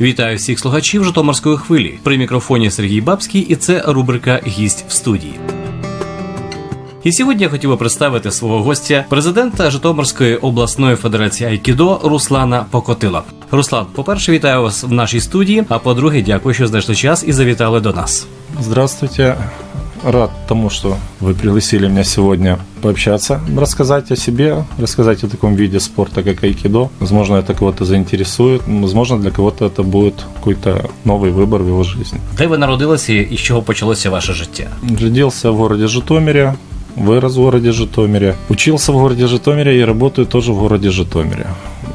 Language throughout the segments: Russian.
Вітаю всіх слухачів Житомирської хвилі. При мікрофоні Сергій Бабський, і це рубрика Гість в студії. І сьогодні я хотів би представити свого гостя, президента Житомирської обласної федерації Айкідо Руслана Покотила. Руслан, по-перше, вітаю вас в нашій студії. А по-друге, дякую, що знайшли час і завітали до нас. Здравствуйте Рад тому, что вы пригласили меня сегодня пообщаться, рассказать о себе, рассказать о таком виде спорта, как айкидо. Возможно, это кого-то заинтересует, возможно, для кого-то это будет какой-то новый выбор в его жизни. Де ви народилися і з чого почалося ваше життя? Родился в городе Житомире, вырос в городе Житомире, учился в городе Житомире и работаю тоже в городе Житомире.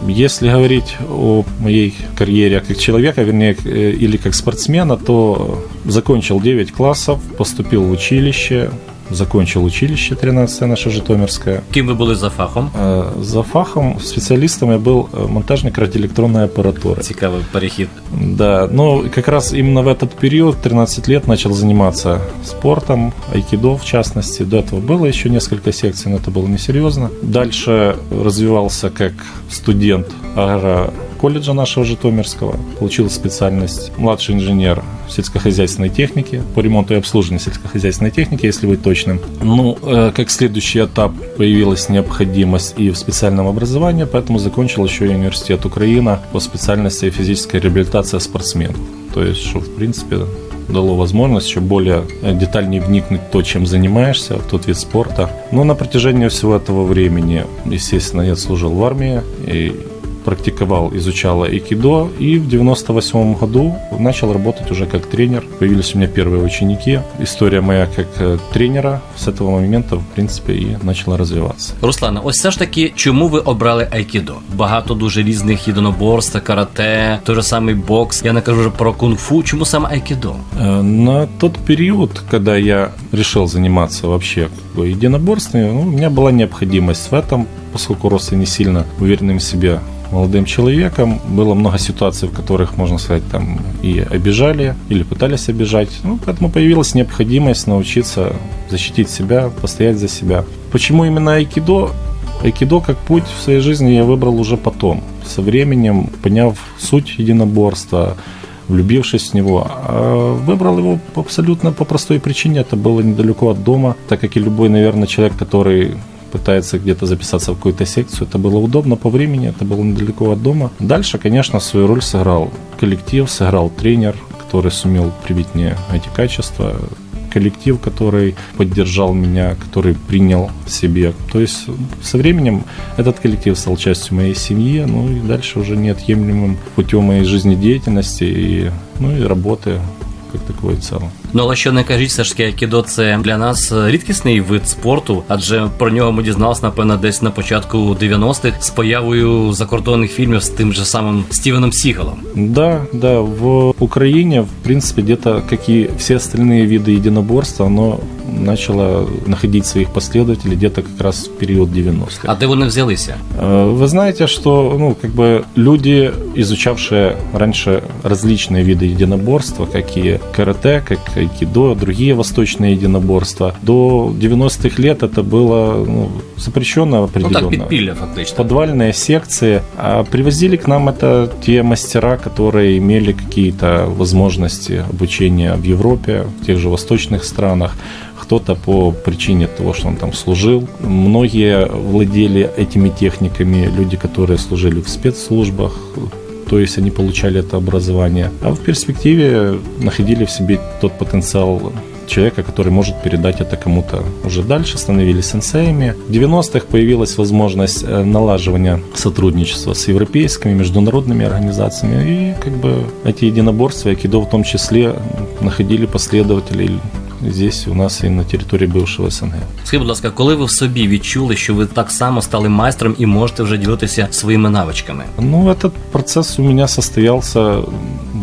Если говорить о моей карьере как человека, вернее, э, или как спортсмена, то закончил 9 классов, поступил в училище, закончил училище 13 наше Житомирское. Ким ви були за фахом? Э, За фахом специалистом я был э, монтажник радиоэлектронной аппаратуры. Цікавий перехід. Да, но как раз именно в этот период, 13 лет, начал заниматься спортом, айкидо в частности. До этого было еще несколько секций, но это было несерьезно. Дальше развивался как студент агроколледжа нашего Житомирского. Получил специальность младший инженер сельскохозяйственной техники по ремонту и обслуживанию сельскохозяйственной техники, если быть точным. Ну, э, как следующий этап появилась необходимость и в специальном образовании, поэтому закончил еще и университет Украина по специальности физическая реабилитация спортсменов. То есть, что в принципе дало возможность еще более э, детальнее вникнуть в то, чем занимаешься, в тот вид спорта. Но на протяжении всего этого времени, естественно, я служил в армии и практиковал, изучал айкидо, и в 98 году начал работать уже как тренер. Появились у меня первые ученики. История моя как э, тренера с этого момента, в принципе, и начала развиваться. Руслане, ось все ж таки, чому ви обрали айкідо? Багато дуже різних єдиноборств, карате, той же самий бокс. Я не кажу вже про кунг-фу. Чому саме айкідо? Э, На тот период, когда я решил заниматься вообще как бы единоборствами, ну, у меня была необходимость в этом, поскольку рос я не сильно уверенным в себе молодым человеком. Было много ситуаций, в которых, можно сказать, там и обижали, или пытались обижать. Ну, поэтому появилась необходимость научиться защитить себя, постоять за себя. Почему именно айкидо? Айкидо как путь в своей жизни я выбрал уже потом, со временем, поняв суть единоборства, влюбившись в него. А выбрал его абсолютно по простой причине. Это было недалеко от дома, так как и любой, наверное, человек, который пытается где-то записаться в какую-то секцию. Это было удобно по времени, это было недалеко от дома. Дальше, конечно, свою роль сыграл коллектив, сыграл тренер, который сумел привить мне эти качества, коллектив, который поддержал меня, который принял в себе. То есть со временем этот коллектив стал частью моей семьи, ну и дальше уже неотъемлемым путем моей жизнедеятельности и, ну и работы как такої цього. Ну але що не кажіть, все ж таки, айкідо це для нас рідкісний вид спорту, адже про нього ми дізналися, напевно, десь на початку 90-х з появою закордонних фільмів з тим же самим Стівеном Сігалом. Да, да, в Україні в принципі, где-то, і всі все види єдиноборства, единоборства, оно начало находить своих последователей где-то как раз в период 90-х. А де вони взялися? Э, Вы знаете, что ну, как бы люди, изучавшие раньше различные виды единоборства, как и карате, как айкидо, другие восточные единоборства, до 90-х лет это было ну, запрещено Ну определенно. так, підпілля, фактично. подвальные секции. А привозили к нам это те мастера, которые имели какие-то возможности обучения в Европе, в тех же восточных странах. Кто-то по причине того, что он там служил. Многие владели этими техниками, люди, которые служили в спецслужбах, то есть они получали это образование. А в перспективе находили в себе тот потенциал человека, который может передать это кому-то уже дальше, становились сенсеями. В 90-х появилась возможность э, налаживания сотрудничества с европейскими, международными организациями. И как бы эти единоборства, айкидо в том числе, находили последователей здесь у нас и на территории бывшего СНГ. Скажіть, будь ласка, коли ви в собі відчули, що ви так само стали майстром і можете вже ділитися своїми навичками? Ну, этот процесс у меня состоялся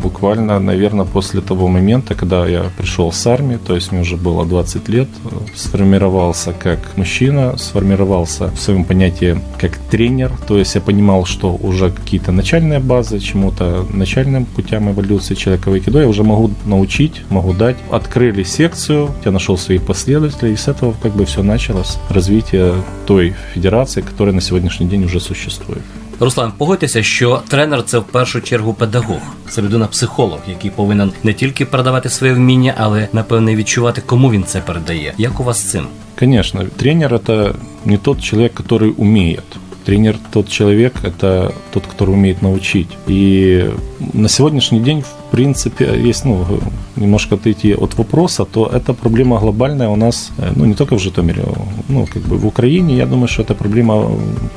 буквально, наверное, после того момента, когда я пришел с армии, то есть мне уже было 20 лет, сформировался как мужчина, сформировался в своем понятии как тренер, то есть я понимал, что уже какие-то начальные базы, чему-то начальным путям эволюции человека в айкидо я уже могу научить, могу дать. Открыли секцию, я нашел своих последователей, и с этого как бы все началось, развитие той федерации, которая на сегодняшний день уже существует. Руслан, погодьтеся, що тренер це в першу чергу педагог, це людина-психолог, який повинен не тільки передавати своє вміння, але напевне відчувати, кому він це передає. Як у вас з цим? Конечно, тренер это не тот человек, который умеет. Тренер тот человек, это тот, который умеет научить. И на сегодняшний день, в принципе, есть, ну, немножко отойти от вопроса, то эта проблема глобальная у нас, э, ну, не только в Житомире, ну, как бы в Украине, я думаю, что эта проблема,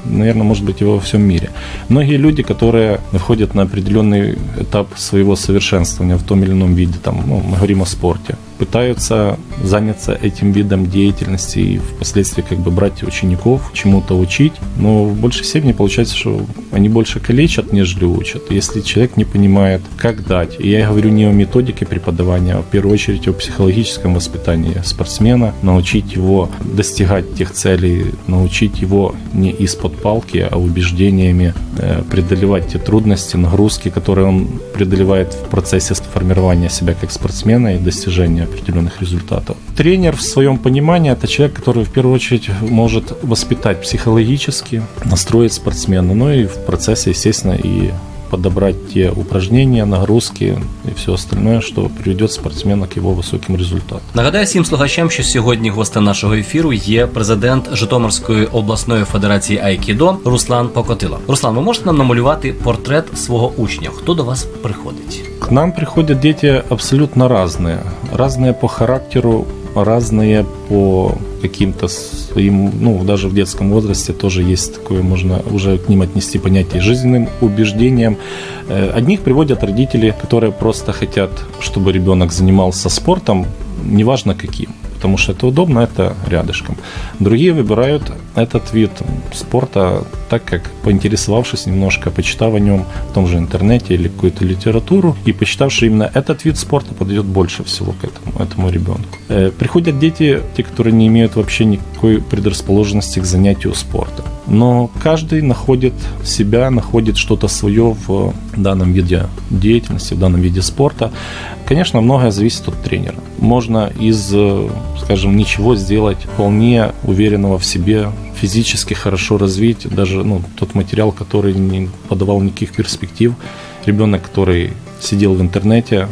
наверное, может быть и во всем мире. Многие люди, которые входят на определенный этап своего совершенствования в том или ином виде, там, ну, мы говорим о спорте, пытаются заняться этим видом деятельности и впоследствии как бы брать учеников, чему-то учить, но в большей степени получается, что они больше калечат, нежели учат. Если человек не понимает, как дать, и я говорю не о методике преподавания, а в первую очередь о психологическом воспитании спортсмена, научить его достигать тех целей, научить его не из-под палки, а убеждениями э, преодолевать те трудности, нагрузки, которые он преодолевает в процессе формирования себя как спортсмена и достижения определенных результатов. Тренер в своем понимании это человек, который в первую очередь может воспитать психологически, настроить спортсмена, ну и в процессе, естественно, и подобрать те упражнения, нагрузки и все остальное, что приведет спортсмена к его высоким результатам. Нагадаю всім слухачам, що сьогодні гостем нашого ефіру є президент Житомирської обласної федерації Айкідо Руслан Покотило. Руслан, ви можете нам намалювати портрет свого учня? Хто до вас приходить? К нам приходят дети абсолютно разные. Разные по характеру, разные по каким-то своим, ну, даже в детском возрасте тоже есть такое, можно уже к ним отнести понятие жизненным убеждением. Э, Одних приводят родители, которые просто хотят, чтобы ребенок занимался спортом, неважно каким потому что это удобно, это рядышком. Другие выбирают этот вид спорта так, как поинтересовавшись немножко, почитав о нем в том же интернете или какую-то литературу, и посчитав, что именно этот вид спорта подойдет больше всего к этому, этому ребенку. Э, приходят дети, те, которые не имеют вообще никакой предрасположенности к занятию спортом. Но каждый находит себя, находит что-то свое в данном виде деятельности, в данном виде спорта. Конечно, многое зависит от тренера. Можно из, скажем, ничего сделать вполне уверенного в себе, физически хорошо развить, даже ну, тот материал, который не подавал никаких перспектив. Ребенок, который сидел в интернете,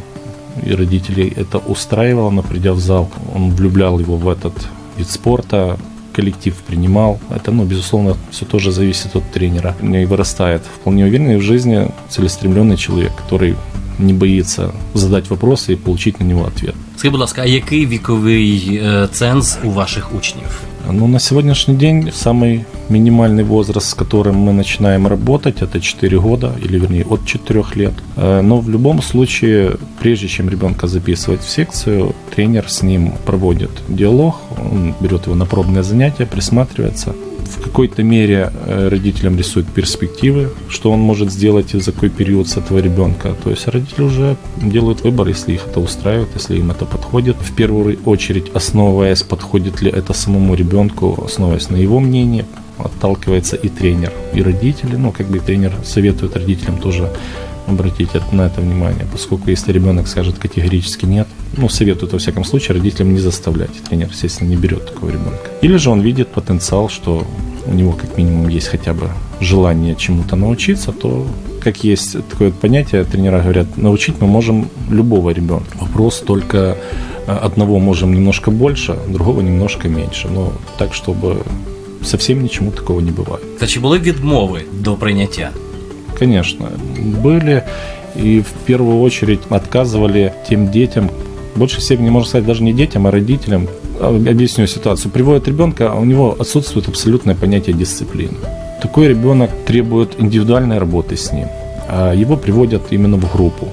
и родителей это устраивало, но придя в зал, он влюблял его в этот вид спорта, коллектив принимал. Это, ну, безусловно, все тоже зависит от тренера. И вырастает вполне уверенный в жизни целеустремленный человек, который не боится задать вопросы и получить на него ответ. Скажіть, будь ласка, а який віковий е, ценз у ваших учнів? Ну, на сегодняшний день самый минимальный возраст, с которым мы начинаем работать, это 4 года, или вернее от 4 лет. Э, Но в любом случае, прежде чем ребенка записывать в секцию, тренер с ним проводит диалог, он берет его на пробное занятие, присматривается. Какой-то мере э, родителям рисует перспективы, что он может сделать и за какой период с этого ребенка. То есть родители уже делают выбор, если их это устраивает, если им это подходит. В первую очередь, основываясь, подходит ли это самому ребенку, основываясь на его мнении, отталкивается и тренер, и родители. Ну, как бы тренер советует родителям тоже обратить на это внимание, поскольку если ребенок скажет категорически нет, ну, советует во всяком случае родителям не заставлять. Тренер, естественно, не берет такого ребенка. Или же он видит потенциал, что у него как минимум есть хотя бы желание чему-то научиться, то как есть такое понятие, тренера говорят, научить мы можем любого ребенка. Вопрос только э, одного можем немножко больше, другого немножко меньше. Но так, чтобы совсем ничему такого не бывает. Та чи були відмови до прийняття? Конечно, были и в первую очередь отказывали тем детям, в большей степени, можно сказать, даже не детям, а родителям. А, Объясню ситуацию. Приводят ребенка, а у него отсутствует абсолютное понятие дисциплины. Такой ребенок требует индивидуальной работы с ним. А его приводят именно в группу.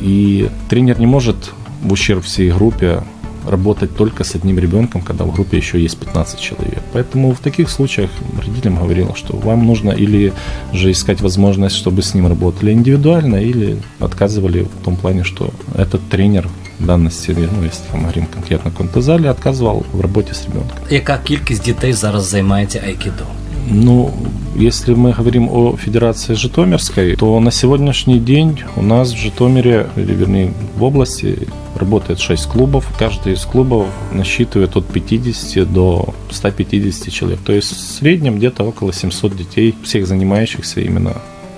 И тренер не может в ущерб всей группе работать только с одним ребенком, когда в группе еще есть 15 человек. Поэтому в таких случаях родителям говорил, что вам нужно или же искать возможность, чтобы с ним работали индивидуально, или отказывали в том плане, что этот тренер в данности, ну, если мы говорим конкретно о каком-то зале, отказывал в работе с ребенком. Яка кількість дітей зараз займається айкідо? Ну, если мы говорим о Федерации Житомирской, то на сегодняшний день у нас в Житомире, или вернее в области, работает 6 клубов. Каждый из клубов насчитывает от 50 до 150 человек. То есть в среднем где-то около 700 детей, всех занимающихся именно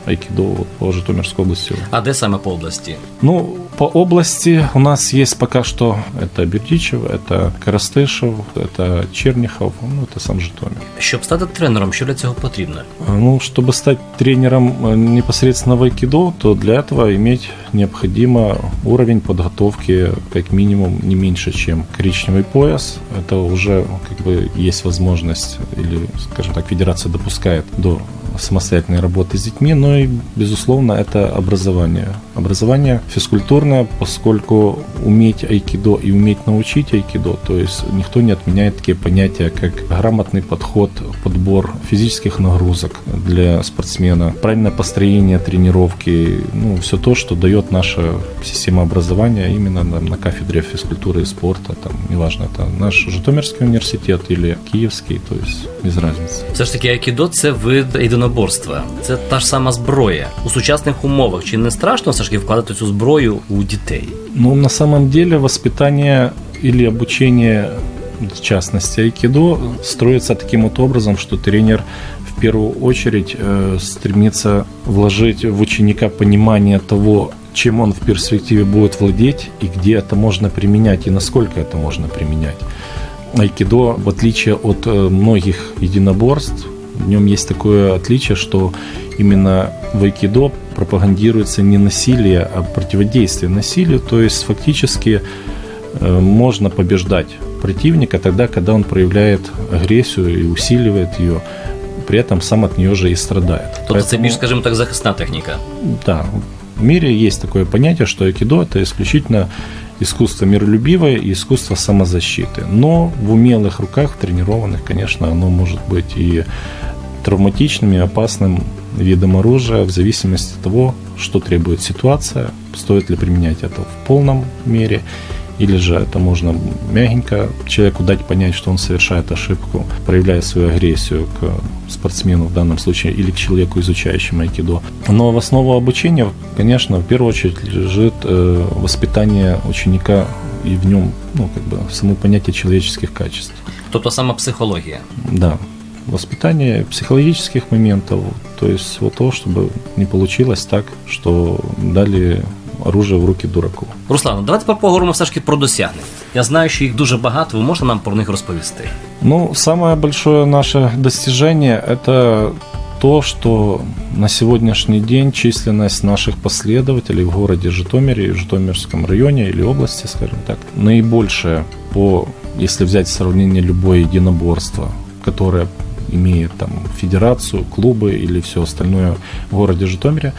айкидо вот, по Житомирской области. А де саме по області? Ну, по области у нас есть пока что это Бердичев, это Коростышев, это Черняхов, ну, это сам Житомир. Щоб стати тренером, що для цього потрібно? А, Ну, чтобы стать тренером э, непосредственно в айкидо, то для этого иметь необходимо уровень подготовки как минимум не меньше, чем коричневый пояс. Это уже как бы есть возможность, или, скажем так, федерация допускает до самостоятельной работы с детьми, но и, безусловно, это образование. Образование физкультурное, поскольку уметь айкидо и уметь научить айкидо, то есть никто не отменяет такие понятия, как грамотный подход, подбор физических нагрузок для спортсмена, правильное построение тренировки, ну, все то, что дает наша система образования именно на, на кафедре физкультуры и спорта, там, неважно, это наш Житомирский университет или Киевский, то есть без разницы. Все ж таки, айкідо це вид єдиноборства. Це та ж сама зброя. У сучасних умовах чи не страшно все ж таки вкладати цю зброю у дітей? Ну, на самом деле воспитание или обучение, в частности, айкидо, строится таким вот образом, что тренер в первую очередь э, стремится вложить в ученика понимание того, чем он в перспективе будет владеть и где это можно применять и насколько это можно применять. Айкидо, в отличие от э, многих единоборств, в нем есть такое отличие, что именно в айкидо пропагандируется не насилие, а противодействие насилию. То есть фактически э, можно побеждать противника тогда, когда он проявляет агрессию и усиливает ее, при этом сам от нее же и страдает. Тобто це Поэтому- більш, скажімо так, захисна техніка. да, в мире есть такое понятие, что айкидо это исключительно искусство миролюбивое и искусство самозащиты. Но в умелых руках, тренированных, конечно, оно может быть и травматичным, и опасным видом оружия в зависимости от того, что требует ситуация, стоит ли применять это в полном мере, или же это можно мягенько человеку дать понять, что он совершает ошибку, проявляя свою агрессию к спортсмену в данном случае или к человеку, изучающему айкидо. Но в основу обучения, конечно, в первую очередь лежит э, воспитание ученика и в нем, ну, как бы, само понятие человеческих качеств. Тобто сама психологія. Да, воспитание психологических моментов, то есть вот то, чтобы не получилось так, что дали оружие в руки дураку. Руслан, давайте поговоримо все ж таки про досягнення. Я знаю, що їх дуже багато, ви можете нам про них розповісти? Ну, самое большое наше достижение – это то, что на сегодняшний день численность наших последователей в городе Житомире и в Житомирском районе или области, скажем так, наибольшая по, если взять в сравнение любое единоборство, которое имеет там федерацию, клубы или все остальное в городе Житомире,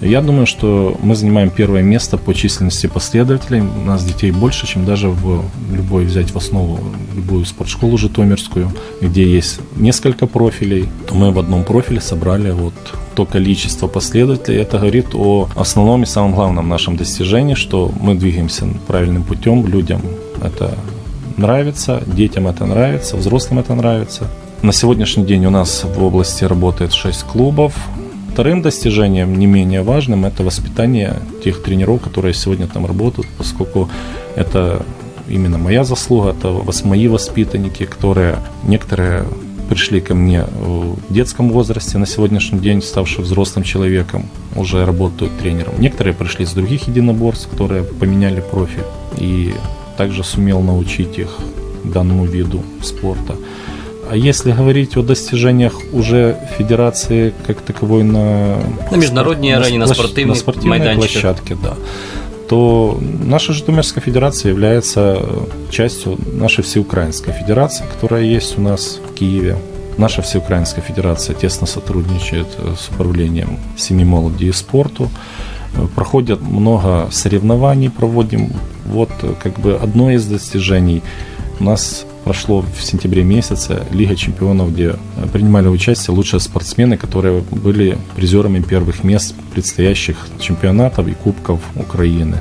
я думаю, что мы занимаем первое место по численности последователей. У нас детей больше, чем даже в любой взять в основу любую спортшколу житомирскую, где есть несколько профилей, то мы в одном профиле собрали вот то количество последователей. Это говорит о основном и самом главном нашем достижении, что мы двигаемся правильным путем, людям это нравится, детям это нравится, взрослым это нравится. На сегодняшний день у нас в области работает 6 клубов, Вторым достижением, не менее важным, это воспитание тех тренеров, которые сегодня там работают, поскольку это именно моя заслуга, это мои воспитанники, которые некоторые пришли ко мне в детском возрасте, на сегодняшний день ставшие взрослым человеком, уже работают тренером. Некоторые пришли с других единоборств, которые поменяли профиль, и также сумел научить их данному виду спорта. А если говорить о достижениях уже федерации как таковой на, На международной арене, на площ- спортивной на спортивной площадке, да, то наша Житомирская федерация является частью нашей всеукраинской федерации, которая есть у нас в Киеве. Наша всеукраинская федерация тесно сотрудничает с управлением семьи молоди и спорту. Проходят много соревнований, проводим. Вот как бы одно из достижений у нас прошло в сентябре месяце Лига чемпионов, где э, принимали участие лучшие спортсмены, которые были призерами первых мест предстоящих чемпионатов и кубков Украины.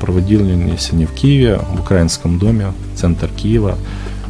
Проводили они сегодня в Киеве, в Украинском доме, центр Киева.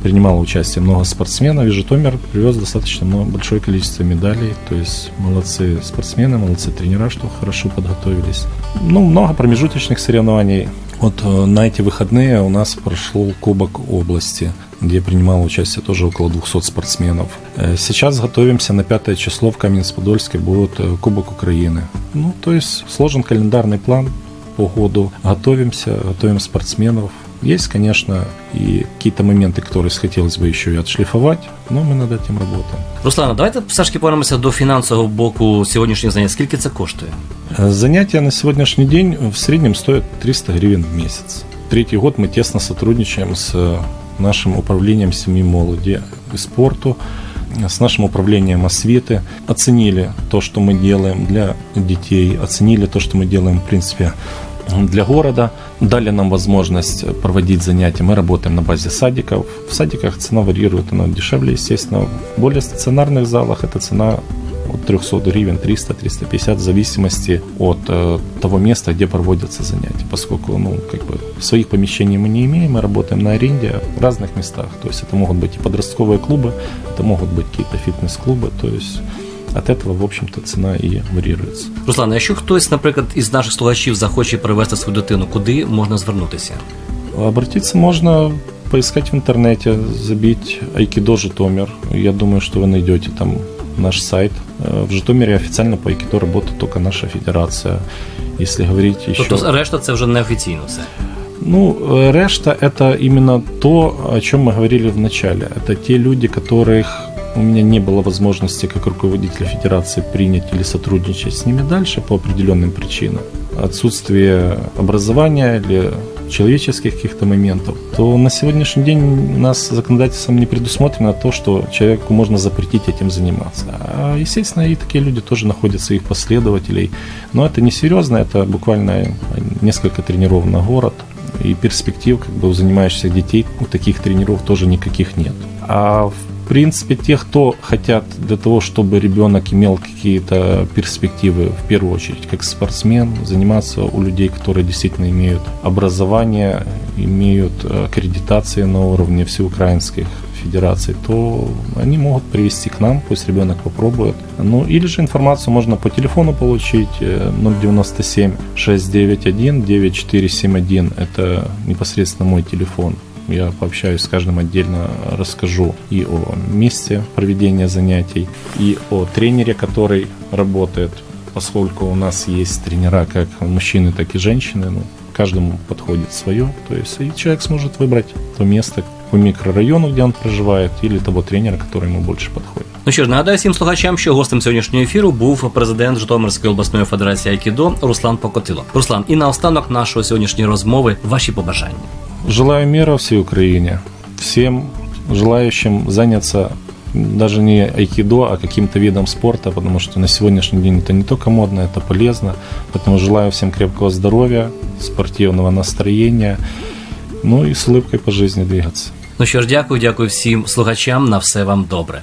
Принимало участие много спортсменов, и Житомир привез достаточно много, большое количество медалей. То есть молодцы спортсмены, молодцы тренера, что хорошо подготовились. Ну, много промежуточных соревнований. Вот э, на эти выходные у нас прошел Кубок области, где принимало участие тоже около 200 спортсменов. Э, Сейчас готовимся на пятое число в Каменец-Подольске будет э, Кубок Украины. Ну, то есть сложен календарный план по году. Готовимся, готовим спортсменов. Есть, конечно, и какие-то моменты, которые хотелось бы еще и отшлифовать, но мы над этим работаем. Руслана, давайте все ж таки повернемося до фінансового боку сьогоднішнього заняття. Скільки це коштує? Э, Занятия на сегодняшний день в среднем стоят 300 гривен в месяц. Третий год мы тесно сотрудничаем с э, нашим управлением семьи молоди и спорту, э, с нашим управлением осветы. Оценили то, что мы делаем для детей, оценили то, что мы делаем, в принципе, для города. Дали нам возможность проводить занятия. Мы работаем на базе садиков. В садиках цена варьирует, она дешевле, естественно. В более стационарных залах эта цена от 300 гривен, 300-350 в зависимости от э, того места, где проводятся занятия. Поскольку ну, как бы, своих помещений мы не имеем, мы работаем на аренде в разных местах. То есть это могут быть и подростковые клубы, это могут быть какие-то фитнес-клубы. То есть от этого, в общем-то, цена и варьируется. Руслан, якщо хтось, наприклад, із наших слухачів захоче привезти свою дитину, куди можна звернутися? Обратиться можно поискать в интернете, забить Айкидо Житомир. Я думаю, что вы найдете там наш сайт. Э, В Житомире официально по Айкидо работает только наша федерация. Если говорить еще... Тобто решта це вже неофіційно все. Ну, э, решта это именно то, о чем мы говорили в начале. Это те люди, которых у меня не было возможности как руководителя федерации принять или сотрудничать с ними дальше по определенным причинам. Отсутствие образования или человеческих каких-то моментов, то на сегодняшний день у нас законодательством не предусмотрено то, что человеку можно запретить этим заниматься. А, естественно, и такие люди тоже находят своих последователей. Но это не серьезно, это буквально несколько тренеров на город. И перспектив, как бы у занимающихся детей, у таких тренеров тоже никаких нет. А в принципе, те, кто хотят для того, чтобы ребенок имел какие-то перспективы, в первую очередь, как спортсмен, заниматься у людей, которые действительно имеют образование, имеют э, аккредитации на уровне всеукраинских федераций, то они могут привести к нам, пусть ребенок попробует. Ну, или же информацию можно по телефону получить э, 097 691 9471. Это непосредственно мой телефон. Я пообщаюсь с каждым отдельно, расскажу и о месте проведения занятий, и о тренере, который работает, поскольку у нас есть тренера как мужчины, так и женщины. Ну, каждому подходит свое. То есть и человек сможет выбрать то место по микрорайону, где он проживает, или того тренера, который ему больше подходит. Ну що ж, нагадаю всім слухачам, що гостем сьогоднішнього ефіру був президент Житомирської обласної федерації Айкідо Руслан Покотило. Руслан, і наостанок нашої сьогоднішньої розмови ваші побажання. Желаю мира всей Украине, всем желающим заняться даже не айкидо, а каким-то видом спорта, потому что на сегодняшний день это не только модно, это полезно. Поэтому желаю всем крепкого здоровья, спортивного настроения, ну и с улыбкой по жизни двигаться. Ну що ж, дякую, дякую всім слухачам. На все вам добре.